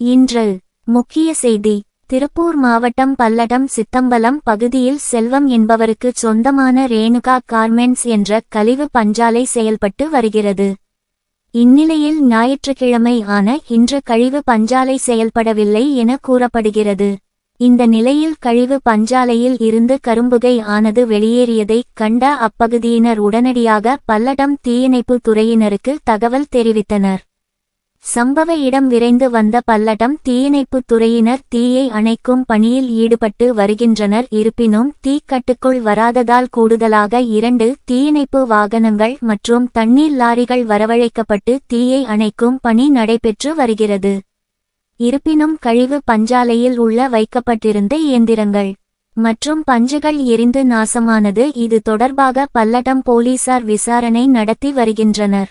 இன்று முக்கிய செய்தி. திருப்பூர் மாவட்டம் பல்லடம் சித்தம்பலம் பகுதியில் செல்வம் என்பவருக்கு சொந்தமான ரேணுகா கார்மெண்ட்ஸ் என்ற கழிவு பஞ்சாலை செயல்பட்டு வருகிறது. இந்நிலையில் ஞாயிற்றுக்கிழமை ஆன இன்று கழிவு பஞ்சாலை செயல்படவில்லை என கூறப்படுகிறது. இந்த நிலையில் கழிவு பஞ்சாலையில் இருந்து கரும்புகை ஆனது வெளியேறியதைக் கண்ட அப்பகுதியினர் உடனடியாக பல்லடம் தீயணைப்பு துறையினருக்கு தகவல் தெரிவித்தனர். சம்பவ இடம் விரைந்து வந்த பல்லடம் தீயணைப்பு துறையினர் தீயை அணைக்கும் பணியில் ஈடுபட்டு வருகின்றனர். இருப்பினும் தீ கட்டுக்குள் வராததால் கூடுதலாக இரண்டு தீயணைப்பு வாகனங்கள் மற்றும் தண்ணீர் லாரிகள் வரவழைக்கப்பட்டு தீயை அணைக்கும் பணி நடைபெற்று வருகிறது. இருப்பினும் கழிவு பஞ்சாலையில் உள்ள வைக்கப்பட்டிருந்த இயந்திரங்கள் மற்றும் பஞ்சுகள் எரிந்து நாசமானது. இது தொடர்பாக பல்லடம் போலீசார் விசாரணை நடத்தி வருகின்றனர்.